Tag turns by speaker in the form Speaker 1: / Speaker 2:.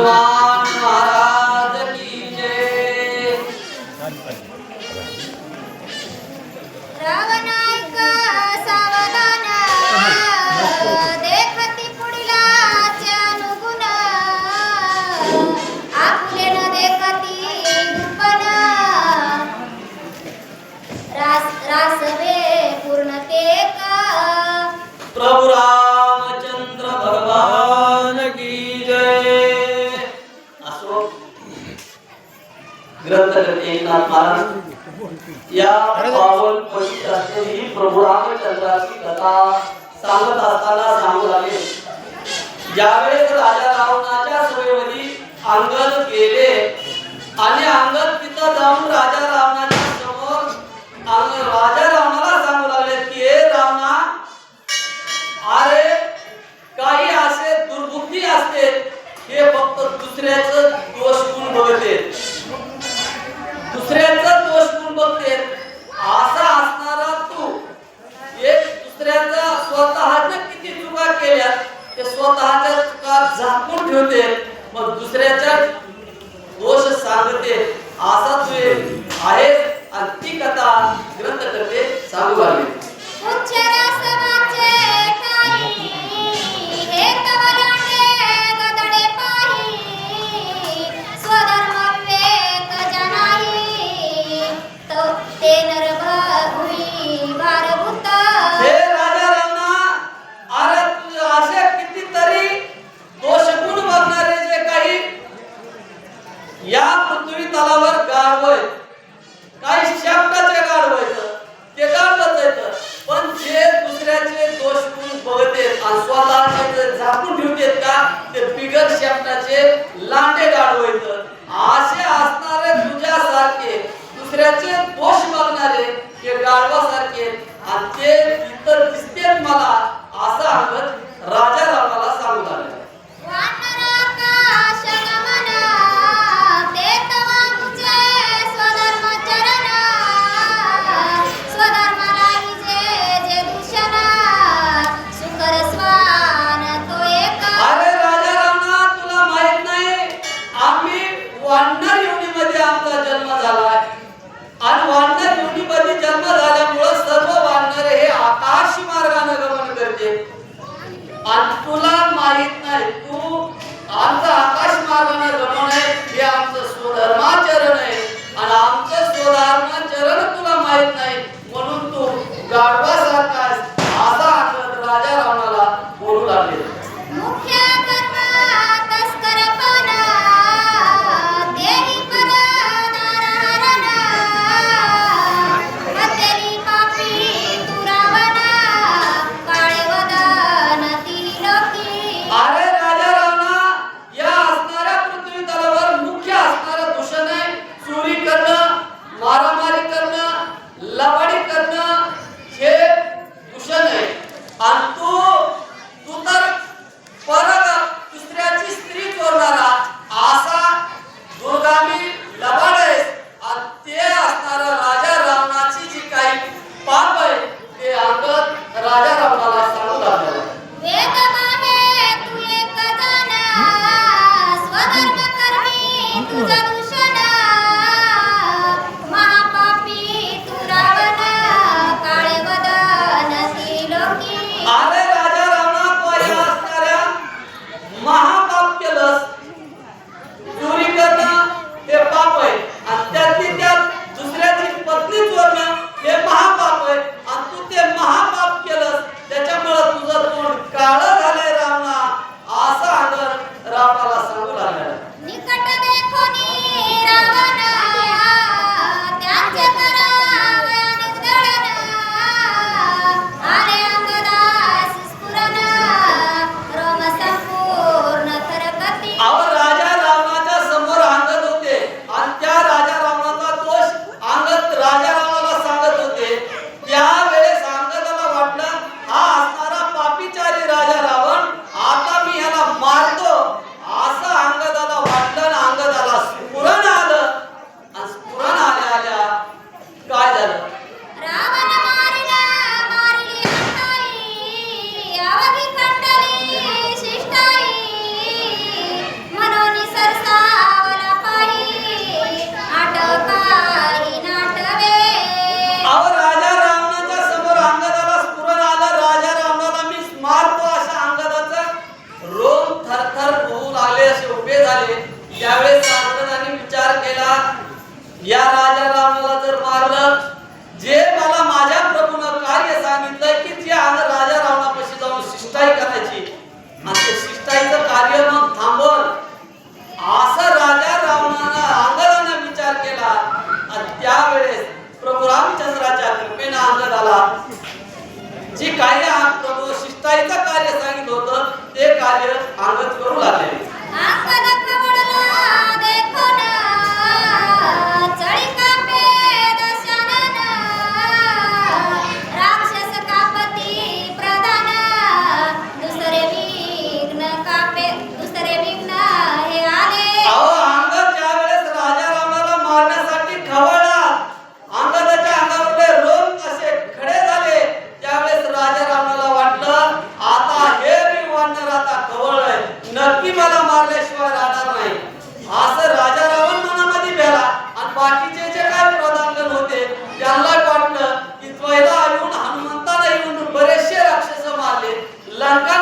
Speaker 1: আল্লাহ ग्रंथकर्ते एकनाथ महाराज या पावन पवित्र असलेली प्रभू रामचंद्राची कथा सांगत असताना सांगू लागले ज्यावेळेस राजा रावणाच्या सभेमध्ये अंगद गेले आणि अंगद तिथं जाऊन राजा रावणाच्या समोर राजा रावणाला सांगू लागले की हे रावणा अरे काही असे दुर्बुद्धी असते. हे फक्त दुसऱ्याचं दोष गुण बघते दुसऱ्याचा दोष गुण बघते असा असणारा तू एक दुसऱ्याचा स्वतःच्या किती चुका केल्या ते स्वतःच्या चुका झाकून ठेवते मग दुसऱ्याच्या दोष सांगते. असा तू आहे आणि ती कथा ग्रंथकर्ते सांगू लागली झाकून ठेवतेत का? ते बिगर शापटाचे लांडे आणि तुला नाही तू आमचा आकाश
Speaker 2: मार्गाने गमन आहे हे आमचं स्वधर्माचरण आहे. आणि आमचं स्वधर्माचरण तुला माहीत नाही म्हणून तू गाढवासारखा
Speaker 1: असा राजा रावणाला बोलू लागले. त्यावेळेस रावणाने विचार केला या राजा रावणाला जर मारलं जे मला माझ्या प्रभूनं कार्य सांगितलं की ते आता राजा रावणापाशी जाऊन शिष्टाई करायची आणि ते शिष्टाईचं कार्य मग थांबवल. असं राजा रावणानं आंधळानं विचार केला आणि त्यावेळेस प्रभू रामचंद्राच्या कृपेनं आंधळ आला. जे कार्य प्रभू शिष्टाईचं कार्य सांगित होतं ते कार्य आंगत करू लागले. abarca